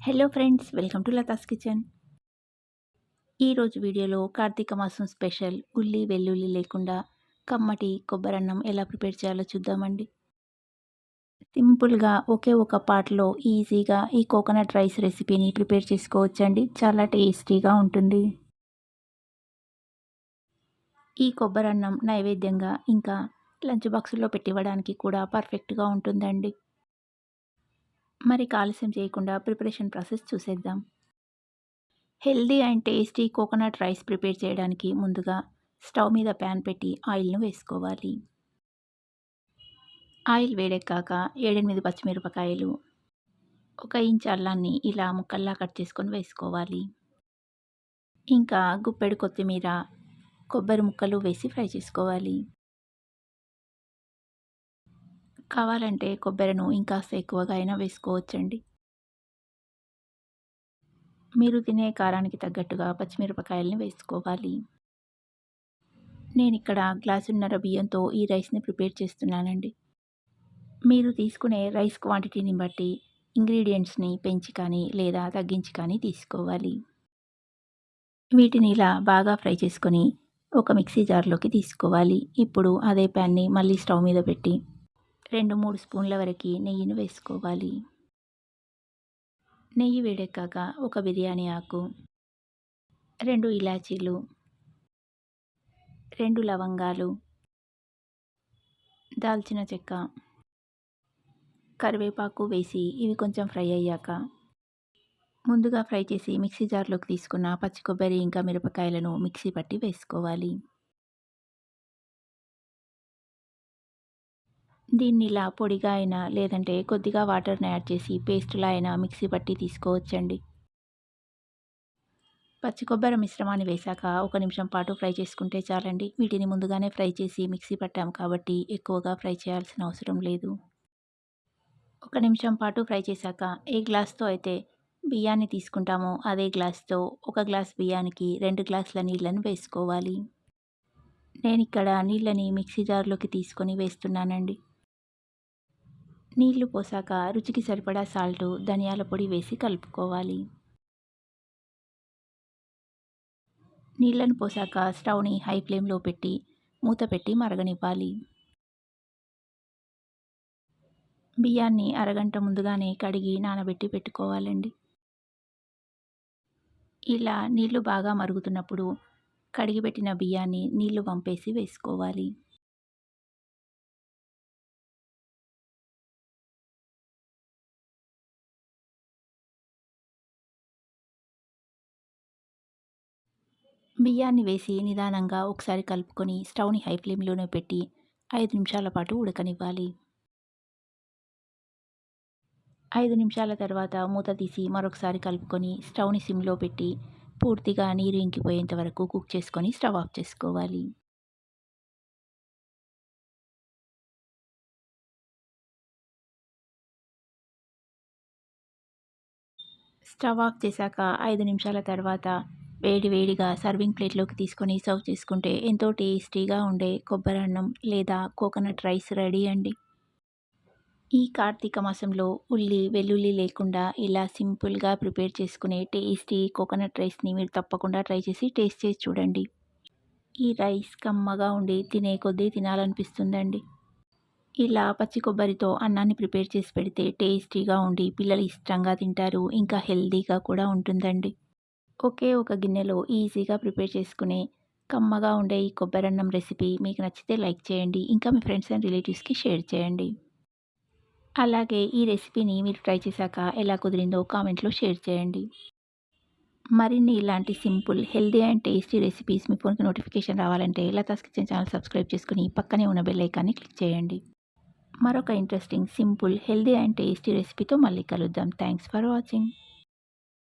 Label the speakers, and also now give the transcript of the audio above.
Speaker 1: Hello friends welcome to Latha's kitchen ఈరోజు వీడియోలో కార్తీక మాసం స్పెషల్ ఉల్లి వెల్లుల్లి లేకుండా కమ్మటి కొబ్బరన్నం ఎలా ప్రిపేర్ చేయాలో చూద్దామండి. సింపుల్గా ఒకే ఒక పాట్లో ఈజీగా ఈ కోకోనట్ రైస్ రెసిపీని ప్రిపేర్ చేసుకోవచ్చండి. చాలా టేస్టీగా ఉంటుంది. ఈ కొబ్బరన్నం నైవేద్యంగా ఇంకా లంచ్ బాక్సుల్లో పెట్టివ్వడానికి కూడా పర్ఫెక్ట్గా ఉంటుందండి. మరి ఆలస్యం చేయకుండా ప్రిపరేషన్ ప్రాసెస్ చూసేద్దాం. Healthy and tasty coconut rice prepare చేయడానికి ముందుగా స్టవ్ మీద ప్యాన్ పెట్టి ఆయిల్ను వేసుకోవాలి. ఆయిల్ వేడెక్కాక ఏడెనిమిది పచ్చిమిరపకాయలు ఒక ఇంచ్ అల్లాన్ని ఇలా ముక్కల్లా కట్ చేసుకొని వేసుకోవాలి. ఇంకా గుప్పెడు కొత్తిమీర కొబ్బరి ముక్కలు వేసి ఫ్రై చేసుకోవాలి. కావాలంటే కొబ్బరిను ఇంకాస్త ఎక్కువగా అయినా వేసుకోవచ్చండి. మీరు తినే కారానికి తగ్గట్టుగా పచ్చిమిరపకాయలని వేసుకోవాలి. నేను ఇక్కడ గ్లాసున్నర బియ్యంతో ఈ రైస్ని ప్రిపేర్ చేస్తున్నానండి. మీరు తీసుకునే రైస్ క్వాంటిటీని బట్టి ఇంగ్రీడియంట్స్ని పెంచి కానీ లేదా తగ్గించి కానీ తీసుకోవాలి. వీటిని ఇలా బాగా ఫ్రై చేసుకొని ఒక మిక్సీ జార్లోకి తీసుకోవాలి. ఇప్పుడు అదే ప్యాన్ని మళ్ళీ స్టవ్ మీద పెట్టి రెండు మూడు స్పూన్ల వరకు నెయ్యిని వేసుకోవాలి. నెయ్యి వేడెక్కాక ఒక బిర్యానీ ఆకు రెండు ఇలాచీలు రెండు లవంగాలు దాల్చిన చెక్క కరివేపాకు వేసి ఇవి కొంచెం ఫ్రై అయ్యాక ముందుగా ఫ్రై చేసి మిక్సీ జార్లోకి తీసుకున్న పచ్చి కొబ్బరి ఇంకా మిరపకాయలను మిక్సీ పట్టి వేసుకోవాలి. దీన్ని ఇలా పొడిగా అయినా లేదంటే కొద్దిగా వాటర్ని యాడ్ చేసి పేస్ట్లా అయినా మిక్సీ పట్టి తీసుకోవచ్చండి. పచ్చి కొబ్బరి మిశ్రమాన్ని వేశాక ఒక నిమిషం పాటు ఫ్రై చేసుకుంటే చాలండి. వీటిని ముందుగానే ఫ్రై చేసి మిక్సీ పట్టాము కాబట్టి ఎక్కువగా ఫ్రై చేయాల్సిన అవసరం లేదు. ఒక నిమిషం పాటు ఫ్రై చేశాక ఏ గ్లాస్తో అయితే బియ్యాన్ని తీసుకుంటామో అదే గ్లాస్తో ఒక గ్లాస్ బియ్యానికి రెండు గ్లాసుల నీళ్ళను వేసుకోవాలి. నేను ఇక్కడ నీళ్ళని మిక్సీ జార్లోకి తీసుకొని వేస్తున్నానండి. నీళ్ళు పోసాక రుచికి సరిపడా సాల్టు ధనియాల పొడి వేసి కలుపుకోవాలి. నీళ్ళను పోసాక స్టవ్ని హై ఫ్లేమ్లో పెట్టి మూత పెట్టి మరగనివ్వాలి. బియ్యాన్ని అరగంట ముందుగానే కడిగి నానబెట్టి పెట్టుకోవాలండి. ఇలా నీళ్ళు బాగా మరుగుతున్నప్పుడు కడిగిపెట్టిన బియ్యాన్ని నీళ్ళు పంపేసి వేసుకోవాలి. బియ్యాన్ని వేసి నిదానంగా ఒకసారి కలుపుకొని స్టవ్ని హై ఫ్లేమ్లోనే పెట్టి ఐదు నిమిషాల పాటు ఉడకనివ్వాలి. ఐదు నిమిషాల తర్వాత మూత తీసి మరొకసారి కలుపుకొని స్టవ్ని సిమ్లో పెట్టి పూర్తిగా నీరు ఇంకిపోయేంత వరకు కుక్ చేసుకొని స్టవ్ ఆఫ్ చేసుకోవాలి. స్టవ్ ఆఫ్ చేశాక ఐదు నిమిషాల తర్వాత వేడి వేడిగా సర్వింగ్ ప్లేట్లోకి తీసుకొని సర్వ్ చేసుకుంటే ఎంతో టేస్టీగా ఉండే కొబ్బరి అన్నం లేదా కోకోనట్ రైస్ రెడీ అండి. ఈ కార్తీక మాసంలో ఉల్లి వెల్లుల్లి లేకుండా ఇలా సింపుల్గా ప్రిపేర్ చేసుకునే టేస్టీ కోకోనట్ రైస్ని మీరు తప్పకుండా ట్రై చేసి టేస్ట్ చేసి చూడండి. ఈ రైస్ కమ్మగా ఉండి తినే కొద్దీ తినాలనిపిస్తుందండి. ఇలా పచ్చి కొబ్బరితో అన్నాన్ని ప్రిపేర్ చేసి పెడితే టేస్టీగా ఉండి పిల్లలు ఇష్టంగా తింటారు ఇంకా హెల్తీగా కూడా ఉంటుందండి. ఒకే ఒక గిన్నెలో ఈజీగా ప్రిపేర్ చేసుకునే కమ్మగా ఉండే ఈ కొబ్బరన్నం రెసిపీ మీకు నచ్చితే లైక్ చేయండి ఇంకా మీ ఫ్రెండ్స్ అండ్ రిలేటివ్స్కి షేర్ చేయండి. అలాగే ఈ రెసిపీని మీరు ట్రై చేశాక ఎలా కుదిరిందో కామెంట్లో షేర్ చేయండి. మరిన్ని ఇలాంటి simple healthy and tasty recipes మీ ఫోన్కి నోటిఫికేషన్ రావాలంటే లతాస్ కిచెన్ ఛానల్ సబ్స్క్రైబ్ చేసుకుని పక్కనే ఉన్న బెల్ ఐకాన్ని క్లిక్ చేయండి. మరొక interesting simple healthy and tasty రెసిపీతో మళ్ళీ కలుద్దాం. Thanks for watching.